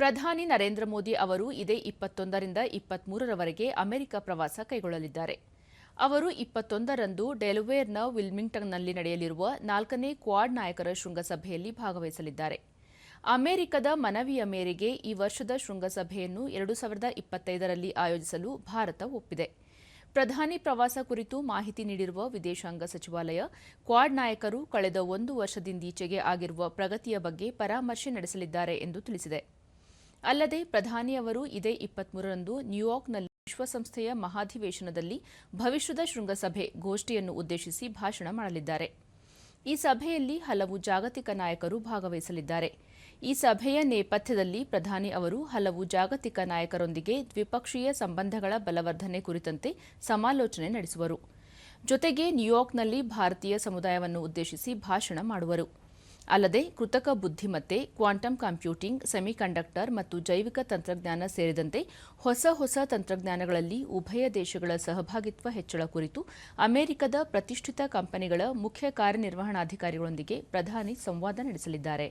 ಪ್ರಧಾನಿ ನರೇಂದ್ರ ಮೋದಿ ಅವರು ಇದೇ ಇಪ್ಪತ್ತೊಂದರಿಂದ ಇಪ್ಪತ್ಮೂರರವರೆಗೆ ಅಮೆರಿಕ ಪ್ರವಾಸ ಕೈಗೊಳ್ಳಲಿದ್ದಾರೆ. ಅವರು ಇಪ್ಪತ್ತೊಂದರಂದು ಡೆಲವೇರ್ನ ವಿಲ್ಮಿಂಗ್ಟನ್ನಲ್ಲಿ ನಡೆಯಲಿರುವ ನಾಲ್ಕನೇ ಕ್ವಾಡ್ ನಾಯಕರ ಶೃಂಗಸಭೆಯಲ್ಲಿ ಭಾಗವಹಿಸಲಿದ್ದಾರೆ. ಅಮೆರಿಕದ ಮನವಿಯ ಮೇರೆಗೆ ಈ ವರ್ಷದ ಶೃಂಗಸಭೆಯನ್ನು ಎರಡು ಸಾವಿರದ ಇಪ್ಪತ್ತೈದರಲ್ಲಿ ಆಯೋಜಿಸಲು ಭಾರತ ಒಪ್ಪಿದೆ. ಪ್ರಧಾನಿ ಪ್ರವಾಸ ಕುರಿತು ಮಾಹಿತಿ ನೀಡಿರುವ ವಿದೇಶಾಂಗ ಸಚಿವಾಲಯ, ಕ್ವಾಡ್ ನಾಯಕರು ಕಳೆದ ಒಂದು ವರ್ಷದಿಂದೀಚೆಗೆ ಆಗಿರುವ ಪ್ರಗತಿಯ ಬಗ್ಗೆ ಪರಾಮರ್ಶೆ ನಡೆಸಲಿದ್ದಾರೆ ಎಂದು ತಿಳಿಸಿದೆ. ಅಲ್ಲದೆ ಪ್ರಧಾನಿ ಅವರು ಇದೇ ಇಪ್ಪತ್ಮೂರರಂದು ನ್ಯೂಯಾರ್ಕ್ನಲ್ಲಿ ವಿಶ್ವಸಂಸ್ಥೆಯ ಮಹಾಧಿವೇಶನದಲ್ಲಿ ಭವಿಷ್ಯದ ಶೃಂಗಸಭೆ ಗೋಷ್ಠಿಯನ್ನು ಉದ್ದೇಶಿಸಿ ಭಾಷಣ ಮಾಡಲಿದ್ದಾರೆ. ಈ ಸಭೆಯಲ್ಲಿ ಹಲವು ಜಾಗತಿಕ ನಾಯಕರು ಭಾಗವಹಿಸಲಿದ್ದಾರೆ. ಈ ಸಭೆಯ ನೇಪಥ್ಯದಲ್ಲಿ ಪ್ರಧಾನಿ ಅವರು ಹಲವು ಜಾಗತಿಕ ನಾಯಕರೊಂದಿಗೆ ದ್ವಿಪಕ್ಷೀಯ ಸಂಬಂಧಗಳ ಬಲವರ್ಧನೆ ಕುರಿತಂತೆ ಸಮಾಲೋಚನೆ ನಡೆಸುವರು. ಜೊತೆಗೆ ನ್ಯೂಯಾರ್ಕ್ನಲ್ಲಿ ಭಾರತೀಯ ಸಮುದಾಯವನ್ನು ಉದ್ದೇಶಿಸಿ ಭಾಷಣ ಮಾಡುವರು. ಅಲ್ಲದೆ ಕೃತಕ ಬುದ್ಧಿಮತ್ತೆ, ಕ್ವಾಂಟಮ್ ಕಂಪ್ಯೂಟಿಂಗ್, ಸೆಮಿಕಂಡಕ್ಟರ್ ಮತ್ತು ಜೈವಿಕ ತಂತ್ರಜ್ಞಾನ ಸೇರಿದಂತೆ ಹೊಸ ಹೊಸ ತಂತ್ರಜ್ಞಾನಗಳಲ್ಲಿ ಉಭಯ ದೇಶಗಳ ಸಹಭಾಗಿತ್ವ ಹೆಚ್ಚಳ ಕುರಿತು ಅಮೆರಿಕದ ಪ್ರತಿಷ್ಠಿತ ಕಂಪನಿಗಳ ಮುಖ್ಯ ಕಾರ್ಯನಿರ್ವಹಣಾಧಿಕಾರಿಗಳೊಂದಿಗೆ ಪ್ರಧಾನಿ ಸಂವಾದ ನಡೆಸಲಿದ್ದಾರೆ.